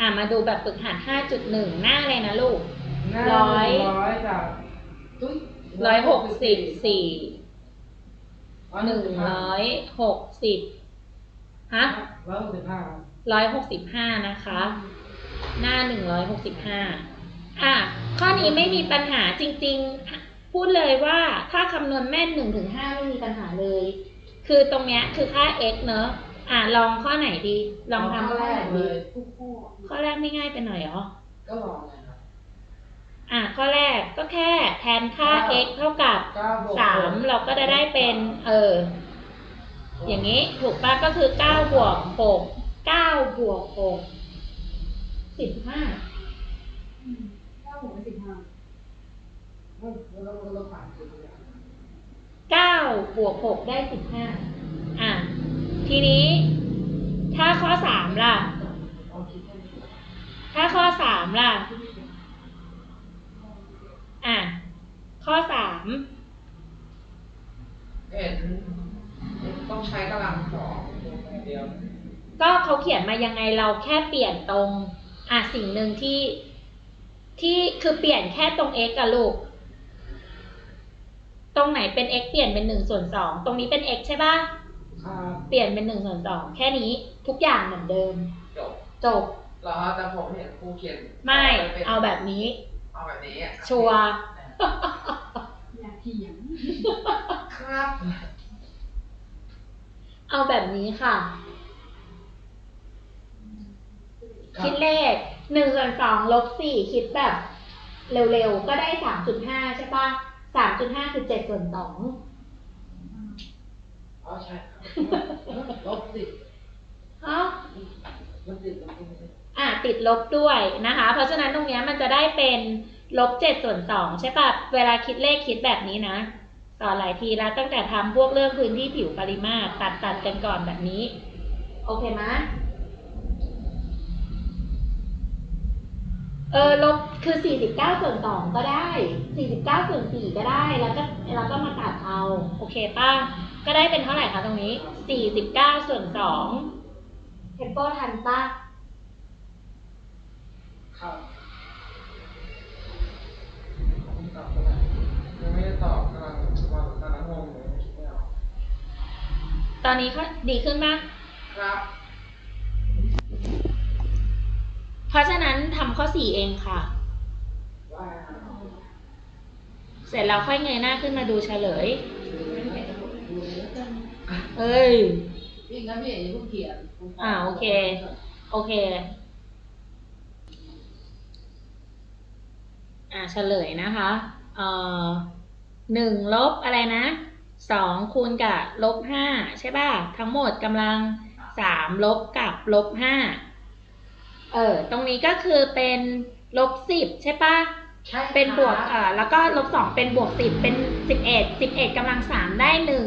อะมาดูแบบฝึกหัด 5.1 หน้าเลยนะลูกหน้าร้อย ร้อยจากตุ้ยร้อยหกสิบสี่อ๋อหนึ่งร้อยหกสิบฮะร้อยหกสิบห้าครับร้อยหกสิบห้านะคะ หน้าหนึ่งร้อยหกสิบห้าอะ ข้อนี้ไม่มีปัญหาจริง ๆ พูดเลยว่าถ้าคำนวณแม่นหนึ่งถึงห้าไม่มีปัญหาเลย คือตรงเนี้ยคือค่า x เนอะ อะลองข้อไหนดี ลองทำข้อไหนเลดียข้อแรกไม่ง่ายไปหน่อยเหรอ ก็ลองเลยครับอะข้อแรกก็แค่แทนค่า x เท่ากับเก้าบวกสามเราก็จะได้เป็น เออ อย่างนี้ถูกปะก็คือเก้าบวกหกเก้าบวกหกสิบห้าเก้าหกสิบห้าแล้วเราเราผ่านจุดนี้เก้าบวกหกได้สิบห้าอะ ทีนี้ถ้าข้อสามล่ะเอาคิดแค่นี้ถ้าข้อสามล่ะ อะ ข้อสามเอ็ดต้องใช้กำลังสองอย่างเดียว ก็เขาเขียนมายังไงเราแค่เปลี่ยนตรง อะสิ่งหนึ่งที่ที่คือเปลี่ยนแค่ตรง x กับลูก ตรงไหนเป็น x เปลี่ยนเป็นหนึ่งส่วนสอง ตรงนี้เป็น x ใช่ปะครับ เปลี่ยนเป็นหนึ่งส่วนสองแค่นี้ทุกอย่างเหมือนเดิม จบจบแล้วแต่ผมเห็นครูเขียนไม่ป็นเอาแบบนี้ เอาแบบนี้อะชัวร์อยากเถียงครับ เอาแบบนี้ค่ะ คิดเลขหนึ่งส่วนสองลบสี่คิดแบบ เร็วๆ ก็ได้สามจุดห้าใช่ปะสามจุดห้าคือเจ็ดส่วนสอง อ๋อใช่ครับลบสิบเอ้ามันติดลบสิบอะติดลบด้วยนะคะ เพราะฉะนั้นตรงเนี้ยมันจะได้เป็นลบเจ็ดส่วนสองใช่ปะเวลาคิดเลขคิดแบบนี้นะสอนหลายทีแล้วตั้งแต่ทำพวกเรื่องพื้นที่ผิวปริมาตรตัดตัดกันก่อนแบบนี้ โอเคไหมเออลบคือสี่สิบเก้าส่วนสองก็ได้สี่สิบเก้าส่วนสี่ก็ได้ แล้วก็แล้วก็มาตัดเอา โอเคป่ะ ก็ได้เป็นเท่าไหร่คะตรงนี้สี่สิบเก้าส่วนสองเทมโปทันป่ะครับผมตอบเท่าไหร่ยังไม่ได้ตอบกำลังว่ากำลังงงอยู่คิดไม่ออกตอนนี้เขาดีขึ้นไหมครับ เพราะฉะนั้นทำข้อสี่เองค่ะว่าครับเสร็จแล้วค่อยเงยหน้าขึ้นมาดูเฉลย เอ้ย พี่งั้นพี่เอ๋อย่าเพิ่งเขียนอ่าโอเค โอเค อ่าเฉลยนะคะเอ่อหนึ่งลบอะไรนะสองคูณกับลบห้าใช่ป่ะ ทั้งหมดกำลังสามลบกับลบห้าเออ ตรงนี้ก็คือเป็นลบสิบใช่ป่ะ ใช่เป็นบวกเอ่อแล้วก็ลบสองเป็นบวกสิบเป็นสิบเอ็ดสิบเอ็ดกำลังสามได้หนึ่ง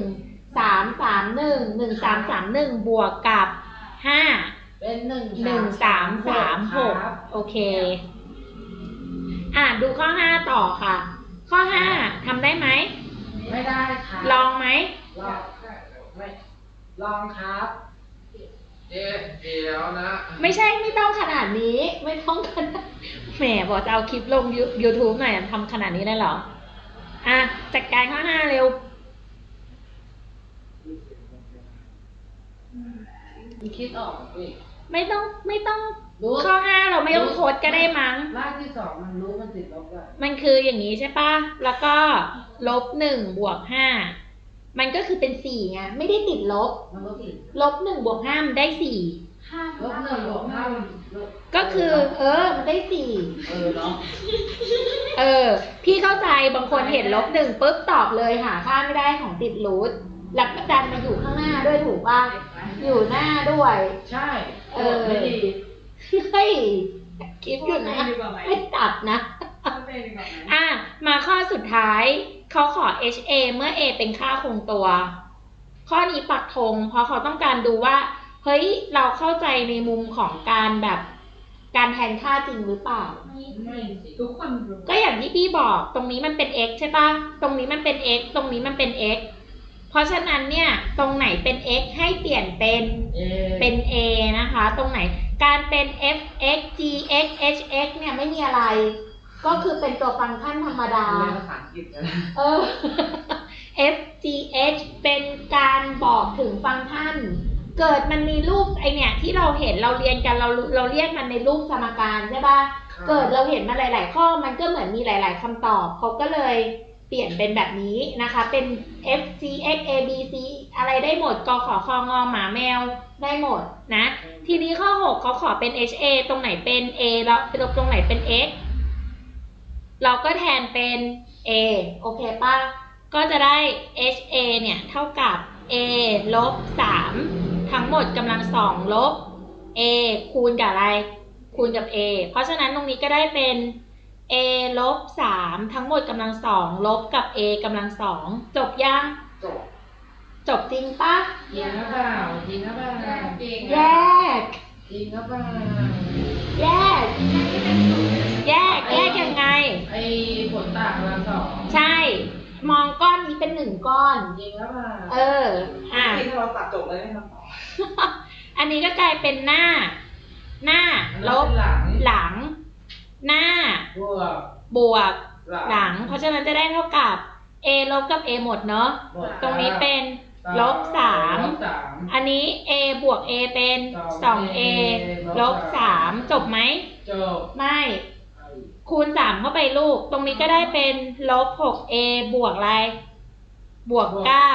สามสามหนึ่งหนึ่งสามสามหนึ่งบวกกับห้าเป็นหนึ่งหนึ่งสามสามหกครับโอเค อะดูข้อห้าต่อค่ะ ข้อห้าทำได้ไหมไม่ได้ครับลองไหมลองไม่ลองครับ เจ๊เดี๋ยวนะไม่ใช่ไม่ต้องขนาดนี้ ไม่ต้องขนาดแหมบอกจะเอาคลิปลง YouTube หน่อยทำขนาดนี้ได้เหรอ อะจัดการข้อห้าเร็วมันคิดออกพี่ไม่ต้องไม่ต้องรู้ข้อห้าเราไม่ต้องโค้ดก็ได้มั้งรากที่สองมันรู้มันติดลบได้มันคืออย่างนี้ใช่ปะแล้วก็ลบหนึ่งบวกห้า มันก็คือเป็นสี่ไงไม่ได้ติดลบ มันลบอีกลบหนึ่งบวกห้ามันได้สี่ห้าลบหนึ่งบวกห้ามันลบก็คือ เออ มันได้สี่เออเนาะเออ พี่เข้าใจบางคนเห็นลบหนึ่งปุ๊บตอบเลยหาค่าไม่ได้ของติดรูทแล้วก็ดันมาอยู่ข้างหน้าด้วยถูกป่ะอยู่หน้าด้วย ใช่เออไม่ดีเฮ้ยคิดอยู่นะดีกว่าไหมไม่ตัดนะข้อเต้ดีกว่าไหมอะมาข้อสุดท้าย เขาขอ HA เมื่อ A เป็นค่าคงตัว ข้อนี้ปักธงเพราะเขาต้องการดูว่า เฮ้ย เราเข้าใจในมุมของการแบบการแทนค่าจริงหรือเปล่าไม่ทุกคนรู้ก็อย่างที่พี่บอกตรงนี้มันเป็น x ใช่ปะตรงนี้มันเป็น x ตรงนี้มันเป็น x เพราะฉะนั้นเนี่ย ตรงไหนเป็น x ให้เปลี่ยนเป็นเอเป็น a นะคะ ตรงไหนการเป็น f x g x h x เนี่ยไม่มีอะไร ก็คือเป็นตัวฟังก์ชันธรรมดาเรียนภาษาอังกฤษกันเออ f g h เป็นการบอกถึงฟังก์ชัน เกิดมันมีรูปไอเนี่ยที่เราเห็นเราเรียนกันเราเราเรียกมันในรูปสมการใช่ปะเกิดเราเห็นมาหลาย ๆ ข้อมันก็เหมือนมีหลาย ๆคำตอบเขาก็เลยเปลี่ยนเป็นแบบนี้นะคะ เป็น f g x a b c อะไรได้หมดกขอคองอหมาแมวได้หมดนะ ทีนี้ข้อ 6เขาขอเป็น h a ตรงไหนเป็น a แล้วตรงไหนเป็น x เราก็แทนเป็น a โอเคป่ะ ก็จะได้ h a เนี่ย เท่ากับ a ลบ 3 ทั้งหมดกำลังสองลบ a คูณกับอะไร คูณกับ a เพราะฉะนั้นตรงนี้ก็ได้เป็น a ลบ 3 ทั้งหมดกำลังสองลบกับ a กำลังสองจบยังจบจบจริงปะจริงหรือเปล่าจริงหรือเปล่าเก่งแยกจริงหรือเปล่าแยก แยก แยกยังไง ไอ้ผลต่างกำลังสอง ใช่ มองก้อนนี้เป็นหนึ่งก้อนจริงหรือเปล่าเออ อะ ที่ถ้าเราตัดจบเลยไม่ทำต่ออันนี้ก็กลายเป็นหน้า หน้าลบหลังหลัง หน้า บวกบวกหลังหลัง เพราะฉะนั้นจะได้เท่ากับ a ลบกับ a หมดเนาะ บวกตรงนี้เป็นลบสาม ลบสาม อันนี้ a บวก a เป็นสอง 2a a ลบ3จบไหมจบ ไม่ คูณ3เข้าไปลูก ตรงนี้ก็ได้เป็นลบหกเอบวกอะไร บวกเก้า